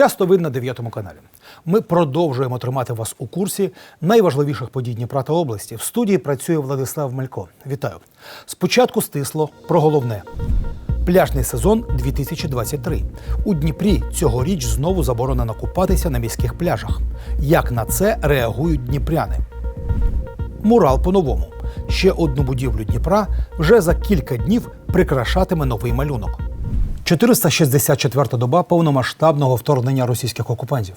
Часто ви на 9 каналі. Ми продовжуємо тримати вас у курсі найважливіших подій Дніпра та області. В студії працює Владислав Мелько. Вітаю. Спочатку стисло про головне. Пляжний сезон 2023. У Дніпрі цьогоріч знову заборонено купатися на міських пляжах. Як на це реагують дніпряни? Мурал по-новому. Ще одну будівлю Дніпра вже за кілька днів прикрашатиме новий малюнок. 464-та доба повномасштабного вторгнення російських окупантів.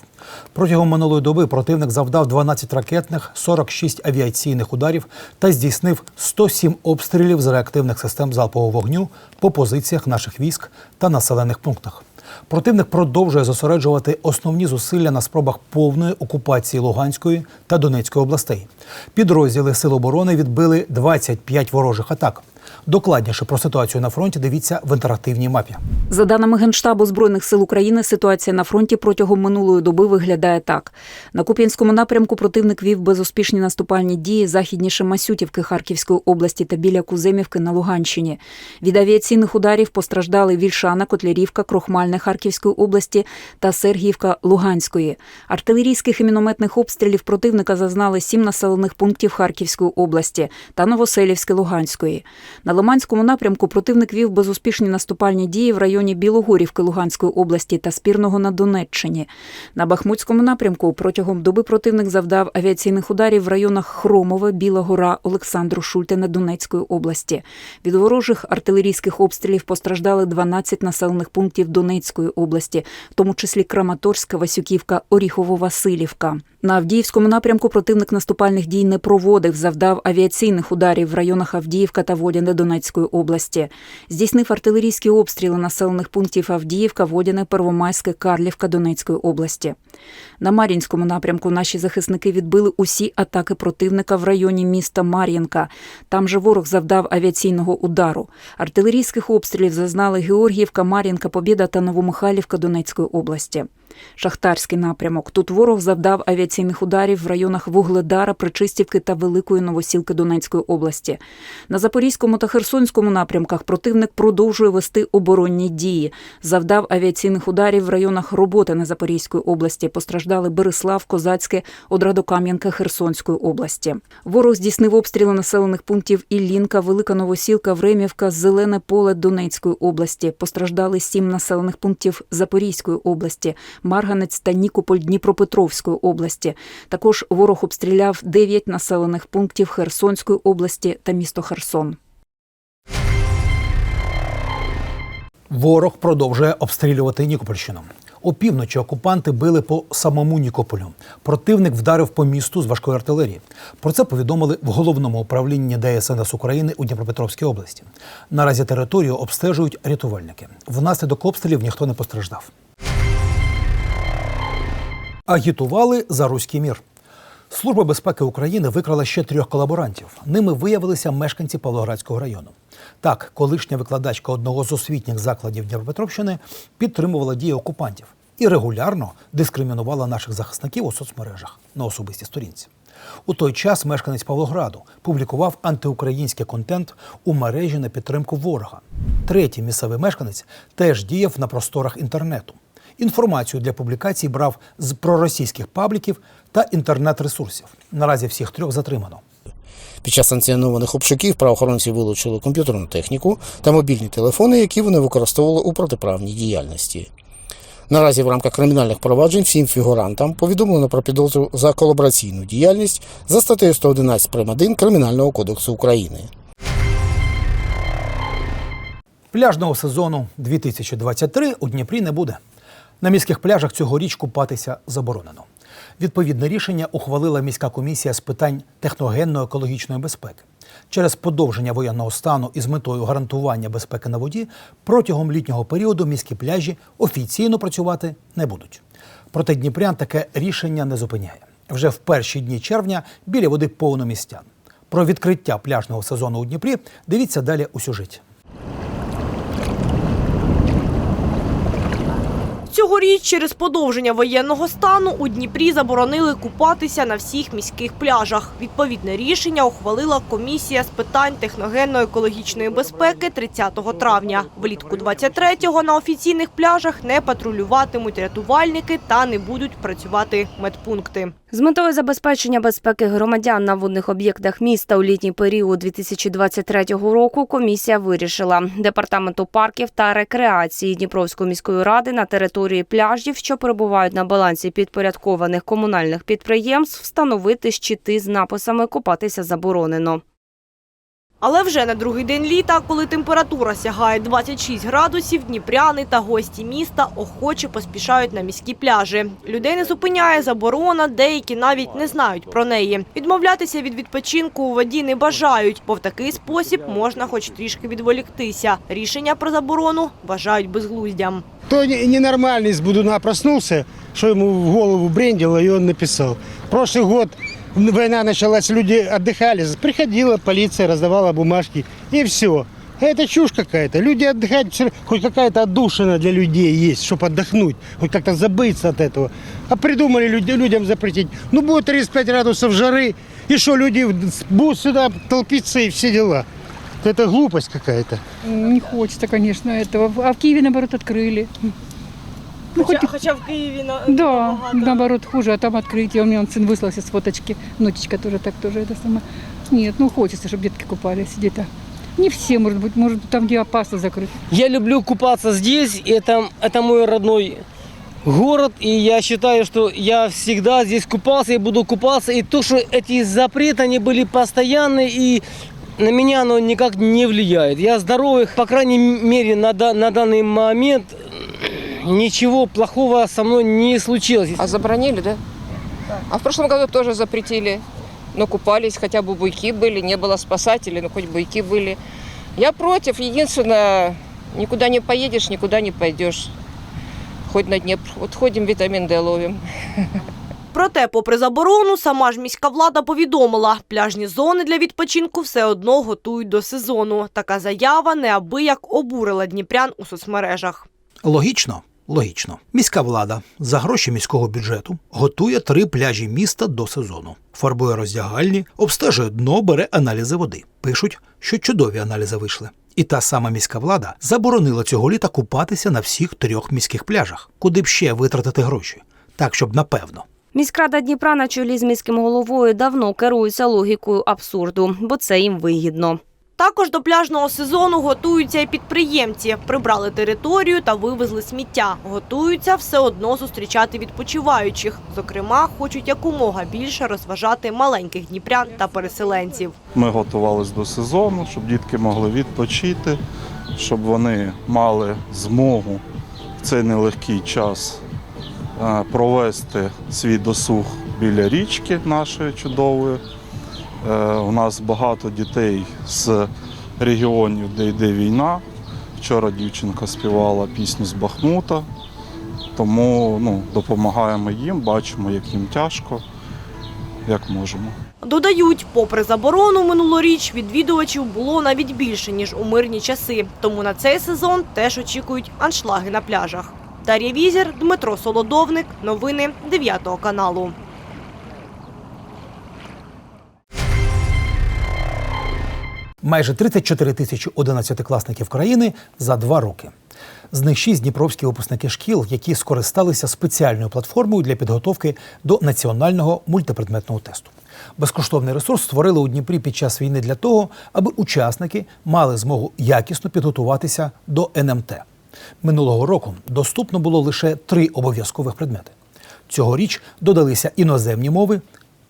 Протягом минулої доби противник завдав 12 ракетних, 46 авіаційних ударів та здійснив 107 обстрілів з реактивних систем залпового вогню по позиціях наших військ та населених пунктах. Противник продовжує зосереджувати основні зусилля на спробах повної окупації Луганської та Донецької областей. Підрозділи Сил оборони відбили 25 ворожих атак. Докладніше про ситуацію на фронті дивіться в інтерактивній мапі. За даними Генштабу Збройних сил України, ситуація на фронті протягом минулої доби виглядає так: на Куп'янському напрямку противник вів безуспішні наступальні дії західніше Масютівки Харківської області та біля Куземівки на Луганщині. Від авіаційних ударів постраждали Вільшана, Котлярівка, Крохмальне Харківської області та Сергіївка Луганської. Артилерійських і мінометних обстрілів противника зазнали сім населених пунктів Харківської області та Новоселівське Луганської. На Лиманському напрямку противник вів безуспішні наступальні дії в районі Білогорівки Луганської області та Спірного на Донеччині. На Бахмутському напрямку протягом доби противник завдав авіаційних ударів в районах Хромове, Біла Гора, Олександру Шультине Донецької області. Від ворожих артилерійських обстрілів постраждали 12 населених пунктів Донецької області, в тому числі Краматорська, Васюківка, Оріхово-Василівка. На Авдіївському напрямку противник наступальних дій не проводив, завдав авіаційних ударів в районах Авдіївка та Водяне Донецької області. Здійснив артилерійські обстріли населених пунктів Авдіївка, Водяне, Первомайське, Карлівка Донецької області. На Мар'їнському напрямку наші захисники відбили усі атаки противника в районі міста Мар'їнка. Там же ворог завдав авіаційного удару. Артилерійських обстрілів зазнали Георгіївка, Мар'їнка, Побєда та Новомихайлівка Донецької області. Шахтарський напрямок. Тут ворог завдав авіаційних ударів в районах Вугледара, Причистівки та Великої Новосілки Донецької області. На Запорізькому та Херсонському напрямках противник продовжує вести оборонні дії. Завдав авіаційних ударів в районах роботи на Запорізької області. Постраждали Береслав, Козацьке, Одрадокам'янка Херсонської області. Ворог здійснив обстріли населених пунктів Іллінка, Велика Новосілка, Времівка, Зелене поле Донецької області. Постраждали сім населених пунктів Запорізької області. Марганець та Нікополь Дніпропетровської області. Також ворог обстріляв 9 населених пунктів Херсонської області та місто Херсон. Ворог продовжує обстрілювати Нікопольщину. Опівночі окупанти били по самому Нікополю. Противник вдарив по місту з важкої артилерії. Про це повідомили в головному управлінні ДСНС України у Дніпропетровській області. Наразі територію обстежують рятувальники. Внаслідок обстрілів ніхто не постраждав. Агітували за руський мір. Служба безпеки України викрала ще трьох колаборантів. Ними виявилися мешканці Павлоградського району. Так, колишня викладачка одного з освітніх закладів Дніпропетровщини підтримувала дії окупантів і регулярно дискримінувала наших захисників у соцмережах на особистій сторінці. У той час мешканець Павлограду публікував антиукраїнський контент у мережі на підтримку ворога. Третій місцевий мешканець теж діяв на просторах інтернету. Інформацію для публікацій брав з проросійських пабліків та інтернет-ресурсів. Наразі всіх трьох затримано. Під час санкціонованих обшуків правоохоронці вилучили комп'ютерну техніку та мобільні телефони, які вони використовували у протиправній діяльності. Наразі в рамках кримінальних проваджень всім фігурантам повідомлено про підозру за колабораційну діяльність за статтею 111 прим. 1 Кримінального кодексу України. Пляжного сезону 2023 у Дніпрі не буде. На міських пляжах цьогоріч купатися заборонено. Відповідне рішення ухвалила міська комісія з питань техногенно-екологічної безпеки. Через подовження воєнного стану із метою гарантування безпеки на воді протягом літнього періоду міські пляжі офіційно працювати не будуть. Проте Дніпрян таке рішення не зупиняє. Вже в перші дні червня біля води повно містян. Про відкриття пляжного сезону у Дніпрі дивіться далі у сюжеті. Цьогоріч через подовження воєнного стану у Дніпрі заборонили купатися на всіх міських пляжах. Відповідне рішення ухвалила комісія з питань техногенно-екологічної безпеки 30 травня. Влітку 23-го на офіційних пляжах не патрулюватимуть рятувальники та не будуть працювати медпункти. З метою забезпечення безпеки громадян на водних об'єктах міста у літній період 2023 року комісія вирішила департаменту парків та рекреації Дніпровської міської ради на території пляжів, що перебувають на балансі підпорядкованих комунальних підприємств, встановити щити з написами Купатися заборонено. Але вже на другий день літа, коли температура сягає 26 градусів, дніпряни та гості міста охоче поспішають на міські пляжі. Людей не зупиняє заборона, деякі навіть не знають про неї. Відмовлятися від відпочинку у воді не бажають, бо в такий спосіб можна хоч трішки відволіктися. Рішення про заборону вважають безглуздям. То не- ненормальный из Будуна проснулся, что ему в голову брендило, и он написал. Прошлый год война началась, люди отдыхали, приходила полиция, раздавала бумажки, и все. Это чушь какая-то. Люди отдыхают, хоть какая-то отдушина для людей есть, чтобы отдохнуть, хоть как-то забыться от этого. А придумали люди, людям запретить. Ну, будет 35 градусов жары, и что, люди будут сюда толпиться и все дела. Это глупость какая-то. Не хочется, конечно, этого. А в Киеве, наоборот, открыли. Ну, хоть, хоча в Києві на да, наоборот, хуже, а там открытие. У меня он сын выслался с фоточки. Внучечка тоже так тоже это самое. Нет, ну хочется, чтобы детки купались где-то. Не все, может быть, может там, где опасно закрыто. Я люблю купаться здесь, это, это мой родной город, и я считаю, что я всегда здесь купался и буду купаться, и то, что эти запреты, они были постоянные, и на меня оно никак не влияет. Я здоровый, по крайней мере, на, на данный момент ничего плохого со мной не случилось. А забронили, да? А в прошлом году тоже запретили. Но купались, хотя бы буйки были, не было спасателей, но хоть буйки были. Я против. Единственное, никуда не поедешь, никуда не пойдешь. Хоть на Днепр. Вот ходим, витамин D ловим. Проте, попри заборону, сама ж міська влада повідомила, пляжні зони для відпочинку все одно готують до сезону. Така заява неабияк обурила дніпрян у соцмережах. Логічно, логічно. Міська влада за гроші міського бюджету готує три пляжі міста до сезону. Фарбує роздягальні, обстежує дно, бере аналізи води. Пишуть, що чудові аналізи вийшли. І та сама міська влада заборонила цього літа купатися на всіх трьох міських пляжах, куди б ще витратити гроші, так щоб напевно. Міськрада Дніпра на чолі з міським головою давно керується логікою абсурду, бо це їм вигідно. Також до пляжного сезону готуються і підприємці. Прибрали територію та вивезли сміття. Готуються все одно зустрічати відпочиваючих. Зокрема, хочуть якомога більше розважати маленьких дніпрян та переселенців. Ми готувалися до сезону, щоб дітки могли відпочити, щоб вони мали змогу в цей нелегкий час провести свій досуг біля річки нашої чудової. Е, У нас багато дітей з регіонів, де йде війна. Вчора дівчинка співала пісню з Бахмута, тому ну, допомагаємо їм, бачимо, як їм тяжко, як можемо. Додають, попри заборону минулоріч, відвідувачів було навіть більше, ніж у мирні часи. Тому на цей сезон теж очікують аншлаги на пляжах. Дар'я Візір, Дмитро Солодовник. Новини 9 каналу. Майже 34 тисячі одинадцятикласників країни за два роки. З них шість дніпровські випускники шкіл, які скористалися спеціальною платформою для підготовки до національного мультипредметного тесту. Безкоштовний ресурс створили у Дніпрі під час війни для того, аби учасники мали змогу якісно підготуватися до НМТ. Минулого року доступно було лише три обов'язкових предмети. Цьогоріч додалися іноземні мови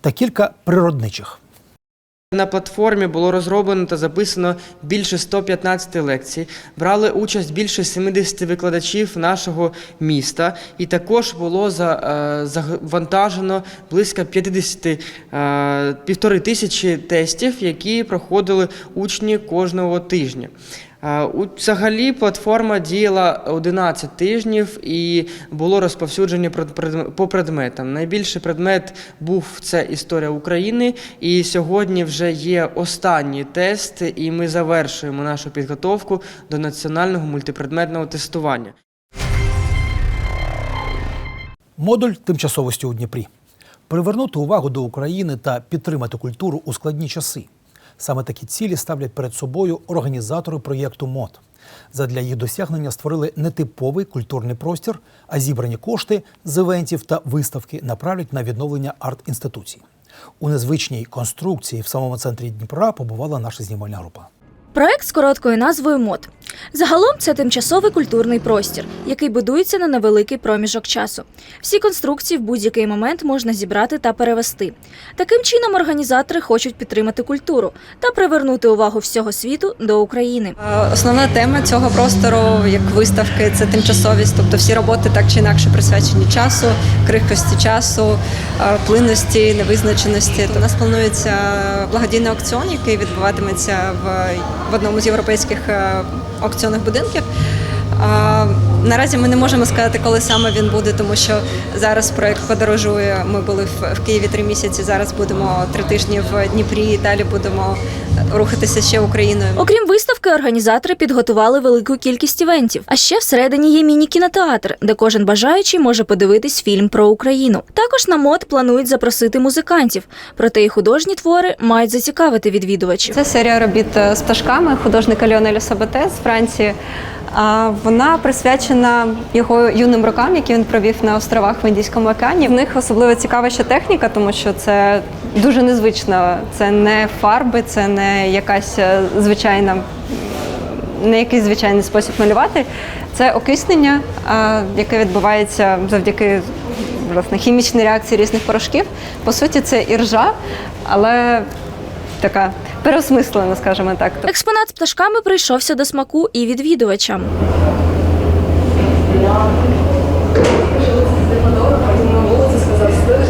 та кілька природничих. На платформі було розроблено та записано більше 115 лекцій. Брали участь більше 70 викладачів нашого міста, і також було е, завантажено близько 50 е, півтори тисячі тестів, які проходили учні кожного тижня. Е, Взагалі платформа діяла 11 тижнів і було розповсюдження по предметам. Найбільший предмет був це історія України, і сьогодні вже є останній тест, і ми завершуємо нашу підготовку до національного мультипредметного тестування. Модуль тимчасовості у Дніпрі. Привернути увагу до України та підтримати культуру у складні часи. Саме такі цілі ставлять перед собою організатори проєкту МОД. Задля їх досягнення створили нетиповий культурний простір, а зібрані кошти з івентів та виставки направлять на відновлення арт-інституцій. У незвичній конструкції в самому центрі Дніпра побувала наша знімальна група. Проект з короткою назвою МОД. Загалом це тимчасовий культурний простір, який будується на невеликий проміжок часу. Всі конструкції в будь-який момент можна зібрати та перевести. Таким чином організатори хочуть підтримати культуру та привернути увагу всього світу до України. Е, Основна тема цього простору, як виставки, це тимчасовість, тобто всі роботи так чи інакше присвячені часу, крихкості часу, е, плинності, невизначеності. У нас планується благодійний аукціон, який відбуватиметься в, в одному з європейських е, аукціонних будинків. Наразі ми не можемо сказати, коли саме він буде, тому що зараз проект подорожує. Ми були в, в Києві три місяці. Зараз будемо три тижні в Дніпрі. Далі будемо рухатися ще Україною. Окрім виставки, організатори підготували велику кількість івентів. А ще всередині є міні-кінотеатр, де кожен бажаючий може подивитись фільм про Україну. Також на мод планують запросити музикантів, проте і художні твори мають зацікавити відвідувачів. Це серія робіт е, з пташками художника Ліонеля Сабате з Франції. А Вона присвячена його юним рокам, які він провів на островах в Індійському океані. В них особливо цікава ще техніка, тому що це дуже незвично. Це не фарби, це не якась е, звичайна, не якийсь звичайний спосіб малювати. Це окиснення, яке відбувається завдяки власне хімічній реакції різних порошків. По суті, це іржа, але така переосмислена, скажімо так. Експонат з пташками прийшовся до смаку і відвідувачам.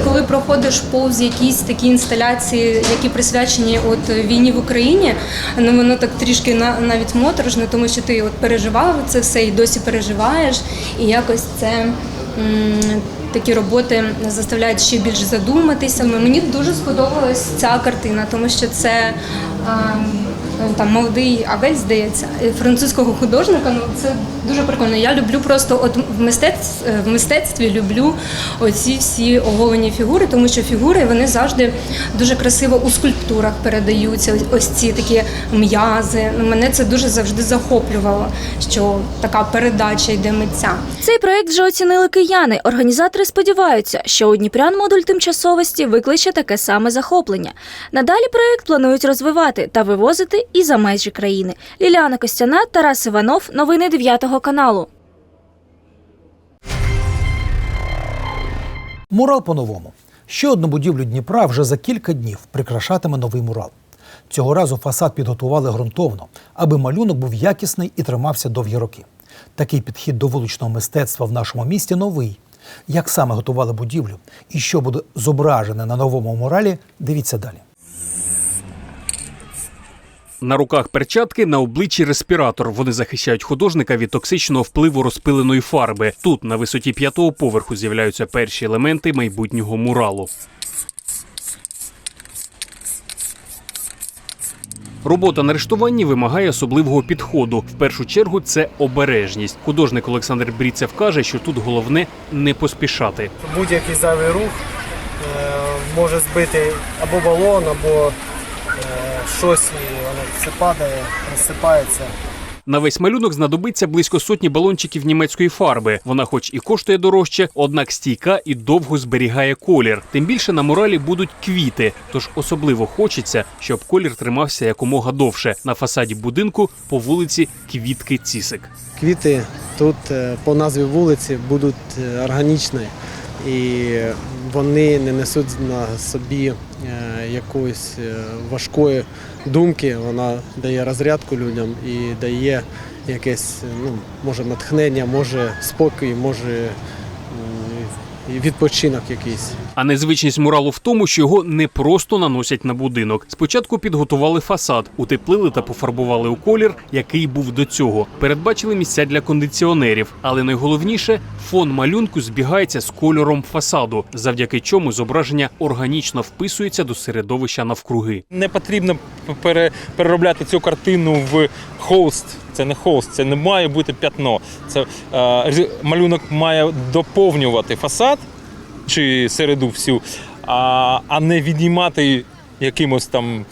Коли проходиш повз якісь такі інсталяції, які присвячені от війні в Україні, ну воно так трішки на навіть моторошно, тому що ти от переживав це все і досі переживаєш, і якось це. м, Такі роботи заставляють ще більше задуматися. Мені дуже сподобалась ця картина, тому що це ем, там молодий Авель, здається, е, французького художника. Ну це дуже прикольно. Я люблю просто от в мистецтві, в мистецтві люблю оці всі оголені фігури, тому що фігури вони завжди дуже красиво у скульптурах передаються. Ось- ці такі м'язи. Мене це дуже завжди захоплювало, що така передача йде митця. Цей проект вже оцінили кияни. Організатори сподіваються, що у Дніпрян модуль тимчасовості викличе таке саме захоплення. Надалі проект планують розвивати та вивозити і за межі країни. Ліліана Костяна, Тарас Іванов. Новини 9 каналу. Мурал по-новому. Ще одну будівлю Дніпра вже за кілька днів прикрашатиме новий мурал. Цього разу фасад підготували ґрунтовно, аби малюнок був якісний і тримався довгі роки. Такий підхід до вуличного мистецтва в нашому місті новий. Як саме готували будівлю і що буде зображене на новому муралі, дивіться далі. На руках перчатки, на обличчі респіратор. Вони захищають художника від токсичного впливу розпиленої фарби. Тут, на висоті п'ятого поверху, з'являються перші елементи майбутнього муралу. Робота на арештуванні вимагає особливого підходу. В першу чергу це обережність. Художник Олександр Бріцев каже, що тут головне не поспішати. Будь-який зайвий рух е, може збити або балон, або е, щось, і воно все падає, розсипається. На весь малюнок знадобиться близько сотні балончиків німецької фарби. Вона, хоч і коштує дорожче, однак стійка і довго зберігає колір. Тим більше на муралі будуть квіти, тож особливо хочеться, щоб колір тримався якомога довше. На фасаді будинку по вулиці Квітки Цісик. Квіти тут е, по назві вулиці будуть е, органічні і вони не несуть на собі якоїсь е, важкої думки. Вона дає розрядку людям і дає якесь, ну, може, натхнення, може спокій, може відпочинок якийсь. А незвичність муралу в тому, що його не просто наносять на будинок. Спочатку підготували фасад, утеплили та пофарбували у колір, який був до цього. Передбачили місця для кондиціонерів, але найголовніше фон малюнку збігається з кольором фасаду, завдяки чому зображення органічно вписується до середовища навкруги. Не потрібно пере- переробляти цю картину в холст. Це не холст, це не має бути п'ятно. Це е, малюнок має доповнювати фасад, чи середу всю, а, а не віднімати якимось там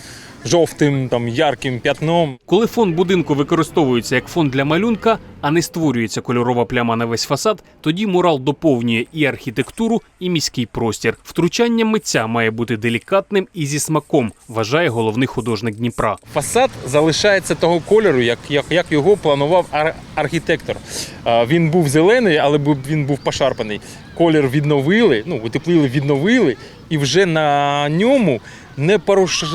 жовтим, там ярким п'ятном. Коли фон будинку використовується як фон для малюнка, а не створюється кольорова пляма на весь фасад, тоді мурал доповнює і архітектуру, і міський простір. Втручання митця має бути делікатним і зі смаком, вважає головний художник Дніпра. Фасад залишається того кольору, як, як, як його планував ар- архітектор. А, Він був зелений, але він був пошарпаний. Колір відновили, ну утеплили, відновили, і вже на ньому, не,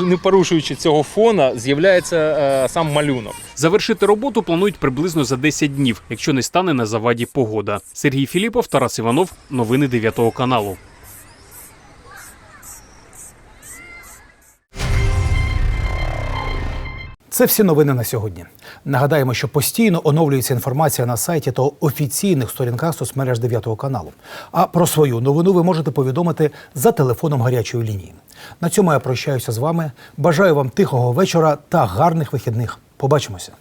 не порушуючи цього фона, з'являється е, сам малюнок. Завершити роботу планують приблизно за 10 днів, якщо не стане на заваді погода. Сергій Філіпов, Тарас Іванов, новини 9 каналу. Це всі новини на сьогодні. Нагадаємо, що постійно оновлюється інформація на сайті та офіційних сторінках соцмереж 9 каналу. А про свою новину ви можете повідомити за телефоном гарячої лінії. На цьому я прощаюся з вами. Бажаю вам тихого вечора та гарних вихідних. Побачимося.